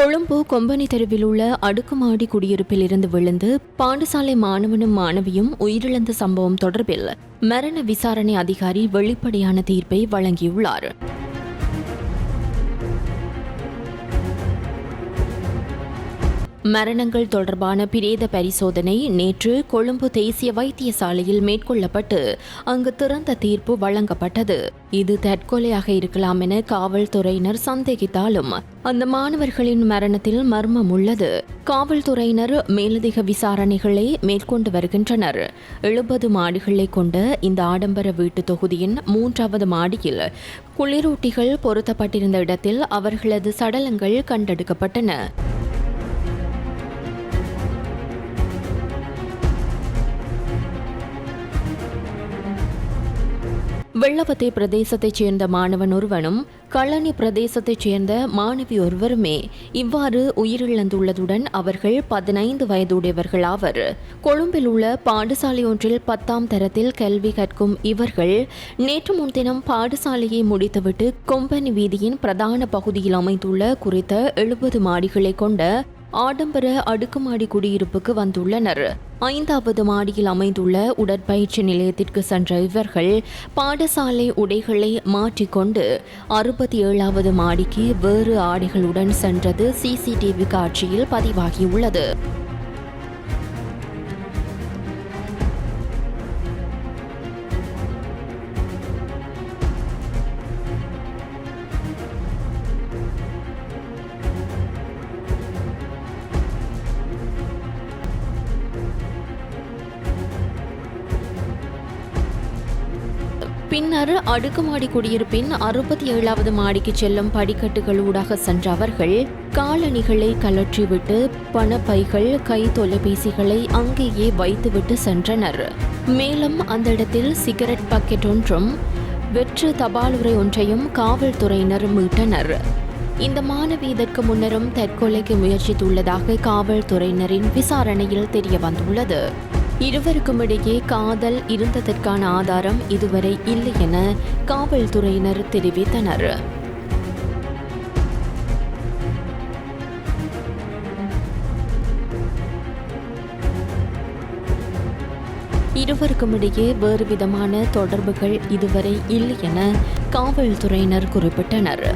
Colombo company தெருவில் உள்ள அடுக்குமாடி குடியிருப்பில் இருந்து விழுந்து பாடசாலை மாணவனும் மாணவியும் உயிரிழந்த சம்பவம் தொடர்பில் மரண விசாரணை அதிகாரி வெளிப்படையான தீர்ப்பை வழங்கியுள்ளார். மரணங்கள் தொடர்பான பிரேத பரிசோதனை நேற்று கொழும்பு தேசிய வைத்தியசாலையில் மேற்கொள்ளப்பட்டு அங்கு திறந்த தீர்ப்பு வழங்கப்பட்டது. இது தற்கொலையாக இருக்கலாம் என காவல்துறையினர் சந்தேகித்தாலும் அந்த மாணவர்களின் மரணத்தில் மர்மம் உள்ளது. காவல்துறையினர் மேலதிக விசாரணைகளை மேற்கொண்டு வருகின்றனர். எழுபது மாடிகளை கொண்ட இந்த ஆடம்பர வீட்டு தொகுதியின் மூன்றாவது மாடியில் குளிரூட்டிகள் பொருத்தப்பட்டிருந்த இடத்தில் அவர்களது சடலங்கள் கண்டெடுக்கப்பட்டன. வெள்ளவத்தை பிரதேசத்தைச் சேர்ந்த மாணவன் ஒருவனும் கள்ளனி பிரதேசத்தைச் சேர்ந்த மாணவி ஒருவருமே இவ்வாறு உயிரிழந்துள்ளதுடன் அவர்கள் பதினைந்து வயதுடையவர்கள் ஆவர். கொழும்பில் உள்ள பாடசாலை ஒன்றில் பத்தாம் தரத்தில் கல்வி கற்கும் இவர்கள் நேற்று முன்தினம் பாடசாலையை முடித்துவிட்டு கொம்பனி வீதியின் பிரதான பகுதியில் அமைந்துள்ள குறித்த எழுபது மாடிகளை கொண்ட ஆடம்பர அடுக்குமாடி குடியிருப்புக்கு வந்துள்ளனர். ஐந்தாவது மாடியில் அமைந்துள்ள உடற்பயிற்சி நிலையத்திற்கு சென்ற இவர்கள் பாடசாலை உடைகளை மாற்றிக்கொண்டு அறுபத்தி ஏழாவது மாடிக்கு வேறு ஆடைகளுடன் சென்றது சிசிடிவி காட்சியில் பதிவாகியுள்ளது. பின்னர் அடுக்குமாடி குடியிருப்பின் அறுபத்தி ஏழாவது மாடிக்கு செல்லும் படிக்கட்டுகள் ஊடாக சென்ற அவர்கள் காலணிகளை கலற்றிவிட்டு பணப்பைகள் கை தொலைபேசிகளை அங்கேயே வைத்துவிட்டு சென்றனர். மேலும் அந்த இடத்தில் சிகரெட் பாக்கெட் ஒன்றும் வெற்று தபாலுரை ஒன்றையும் காவல்துறையினர் மீட்டனர். இந்த மாணவி இதற்கு முன்னரும் தற்கொலைக்கு முயற்சித்துள்ளதாக காவல்துறையினரின் விசாரணையில் தெரிய வந்துள்ளது இருவருக்கும் இடையே காதல் இருந்ததற்கான ஆதாரம் இதுவரை இல்லை என காவல்துறையினர் தெரிவித்தனர். இருவருக்கும் இடையே வேறு விதமான தொடர்புகள் இதுவரை இல்லை என காவல்துறையினர் குறிப்பிட்டனர்.